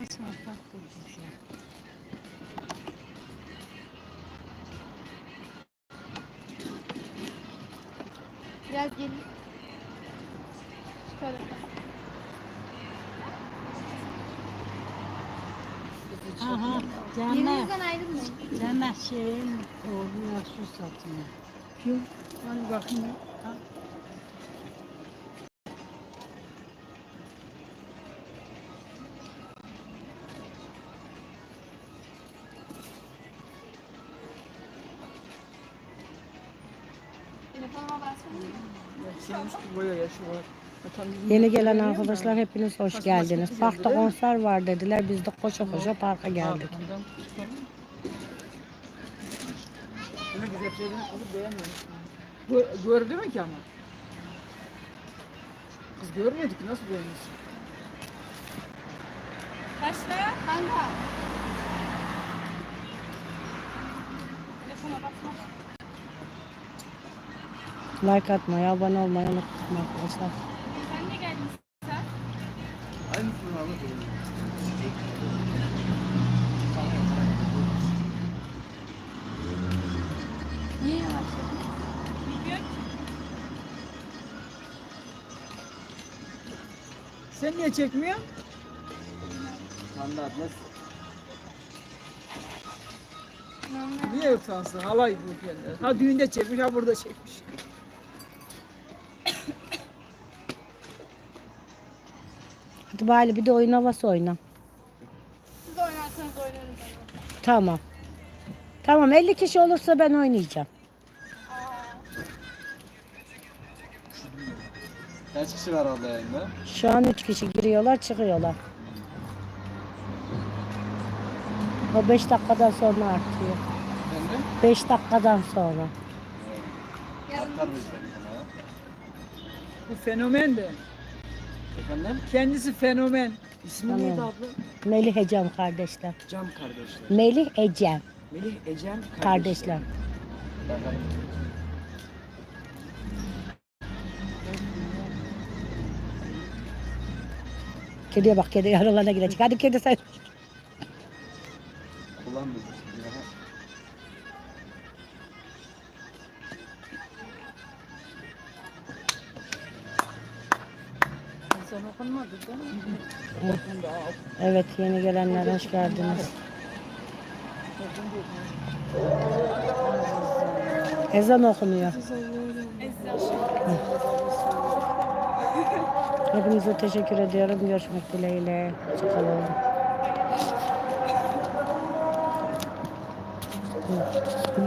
Nasıl farklı bir şey. Biraz gelin. Tarafa. Aha, cennet, Birbirinizden ayrılmayın. cennet şeyin oğluna su satıyor. Kim? Hani bakayım. Ha. Yeni gelen arkadaşlar hepiniz hoş geldiniz. Parkta konser var dediler. Biz de koşa koşa parka geldik. Gördü mü ki ama? Kız görmedik nasıl beğenmişsin? Kaç lira? Kanka. Telefona baksana. Like atmayı, abone olmayı unutmayın arkadaşlar. Sen ne geldin sen? Aynısını. Niye? Bilmiyorum. Sen niye çekmiyorsun? Standart nasıl? Niye utansın? Halay bu kendileri. Ha düğünde çekmiş, ha burada çekmiş. Hadi bari bir de oyun havası oyna. Siz oynarsanız oynarım ben. Tamam. Tamam 50 kişi olursa ben oynayacağım. Kaç kişi var orada yayında? Şu an 3 kişi giriyorlar çıkıyorlar. O 5 dakikadan sonra artıyor. Efendim? 5 dakikadan sonra. Artar bizden. Bu fenomen de. Efendim? Kendisi fenomen. İsmi Tamam. neydi abla? Melih Ecem kardeşler. Cam kardeşler. Melih Ecem Melih Ecem kardeşler. Bakalım. Kediye bak kedi aralarına girecek. Hadi kedi sen. Kullan Evet yeni gelenler hoş geldiniz. Ezan okunuyor. Hepinize teşekkür ediyorum. Görüşmek dileğiyle. Hoşçakalın.